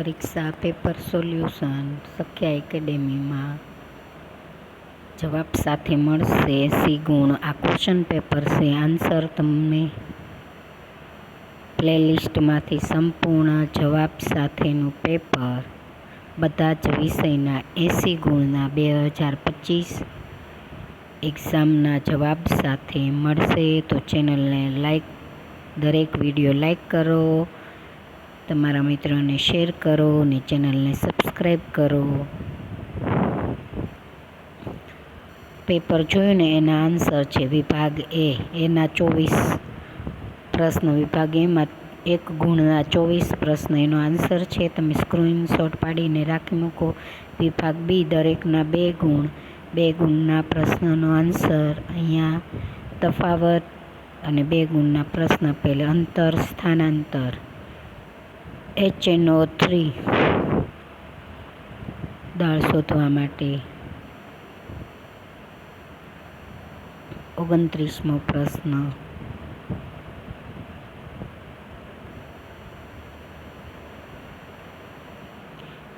પરીક્ષા, paper solution, સખ્યા એકેડેમીમાં જવાબ સાથે મળશે એંસી ગુણ. આ ક્વેશ્ચન પેપર છે. આન્સર તમને પ્લેલિસ્ટમાંથી સંપૂર્ણ જવાબ સાથેનું પેપર. બધા જ વિષયના એંસી ગુણના બે હજાર પચીસ એક્ઝામના જવાબ સાથે મળશે. તો ચેનલને લાઈક, દરેક વીડિયો લાઈક કરો. તમારા મિત્રોને શેર કરો અને ચેનલને સબસ્ક્રાઈબ કરો. પેપર જોયું ને એના આન્સર છે વિભાગ એ. એના ચોવીસ પ્રશ્ન વિભાગ એમાં એક ગુણના ચોવીસ પ્રશ્ન એનો આન્સર છે. તમે સ્ક્રીનશોટ પાડીને રાખી મૂકો. વિભાગ બી દરેકના બે ગુણ. બે ગુણના પ્રશ્નનો આન્સર. અહીંયા તફાવત અને બે ગુણના પ્રશ્ન પહેલે અંતર, સ્થાનાંતર. એચ એનઓ થ્રી દાળ શોધવા માટે. ઓગણત્રીસમો પ્રશ્ન.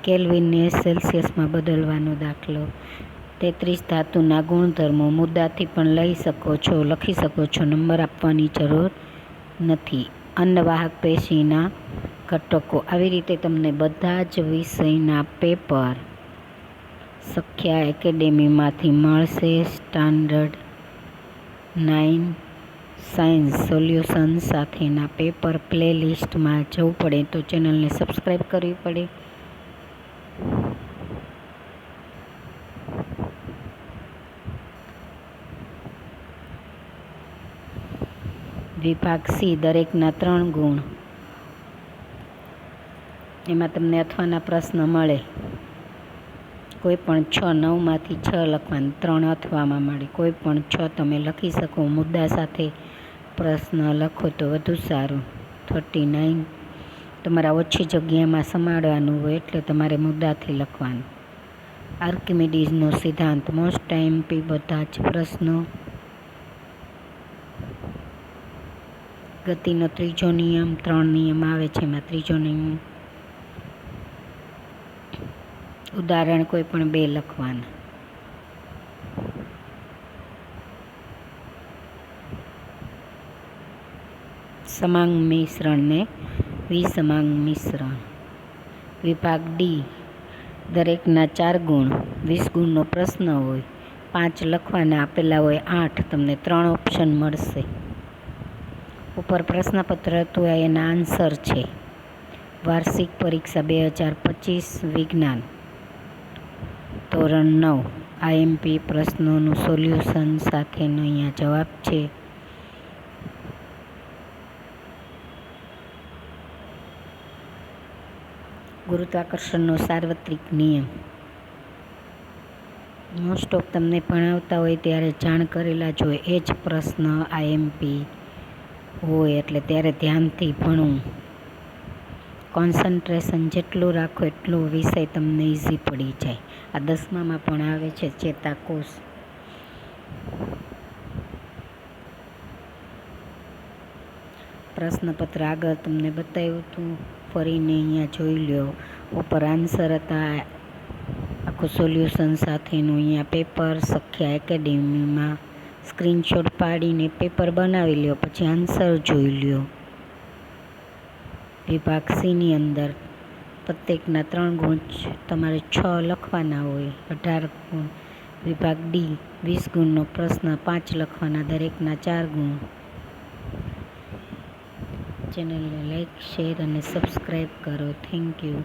કેલ્વિનને સેલ્સિયસમાં બદલવાનો દાખલો. તેત્રીસ ધાતુના ગુણધર્મો મુદ્દાથી પણ લઈ શકો છો, લખી શકો છો, નંબર આપવાની જરૂર નથી. અન્નવાહક પેશીના ઘટકો. આવી રીતે તમને બધા જ વિષયના પેપર સખ્યા એકેડેમીમાંથી મળશે. સ્ટાન્ડર્ડ નાઇન સાયન્સ સોલ્યુશન સાથેના પેપર પ્લેલિસ્ટમાં જવું પડે તો ચેનલને સબસ્ક્રાઈબ કરવી પડે. વિભાગ દરેકના ત્રણ ગુણ. એમાં તમને અથવાના પ્રશ્ન મળે. કોઈ પણ છ નવમાંથી છ લખવાના, ત્રણ અથવામાં મળે. કોઈ પણ છ તમે લખી શકો, મુદ્દા સાથે પ્રશ્ન લખો તો વધુ સારું. થર્ટી નાઇન તમારા ઓછી જગ્યામાં સમાડવાનું હોય એટલે તમારે મુદ્દાથી લખવાનું. આર્કિમિડીઝનો સિદ્ધાંત મોસ્ટ ટાઈમ પી બધા જ પ્રશ્નો ગતિનો ત્રીજો નિયમ, ત્રણ નિયમ આવે છે એમાં ત્રીજો નિયમ. ઉદાહરણ કોઈ પણ બે લખવાના. સમાંગ મિશ્રણને વિસમાંગ મિશ્રણ. વિભાગ ડી. દરેકના ચાર ગુણ, વીસ ગુણનો પ્રશ્ન હોય, પાંચ લખવાના આપેલા હોય, આઠ, તમને ત્રણ ઓપ્શન મળશે. ઉપર પ્રશ્નપત્ર હતું એના આન્સર છે. વાર્ષિક પરીક્ષા બે હજાર પચીસ, વિજ્ઞાન. ધોરણ નવ આઈએમપી પ્રશ્નોનું સોલ્યુશન સાથેનો અહીંયા જવાબ છે. ગુરુત્વાકર્ષણનો સાર્વત્રિક નિયમ. મોસ્ટ ઓફ તમને ભણાવતા હોય ત્યારે જાણ કરેલા જ હોય એ જ પ્રશ્ન આઈએમપી હોય એટલે ત્યારે ધ્યાનથી ભણવું કોન્સન્ટ્રેશન જેટલું રાખો એટલું વિષય તમને ઇઝી પડી જાય. આ દસમામાં પણ આવે છે ચેતાકોષ. પ્રશ્નપત્ર આગળ તમને બતાવ્યું હતું. ફરીને અહીંયા જોઈ લ્યો. ઉપર આન્સર હતા. આખું સોલ્યુશન સાથેનું અહીંયા પેપર સખ્યા એકેડેમીમાં સ્ક્રીનશોટ પાડીને પેપર બનાવી લ્યો, પછી આન્સર જોઈ લ્યો. વિભાગ સીની અંદર પ્રત્યેકના ત્રણ ગુણ તમારે છ લખવાના હોય. અઢાર ગુણ. વિભાગ ડી વીસ ગુણનો પ્રશ્ન, પાંચ લખવાના દરેકના ચાર ગુણ. ચેનલને લાઈક શેર અને સબસ્ક્રાઈબ કરો. Thank you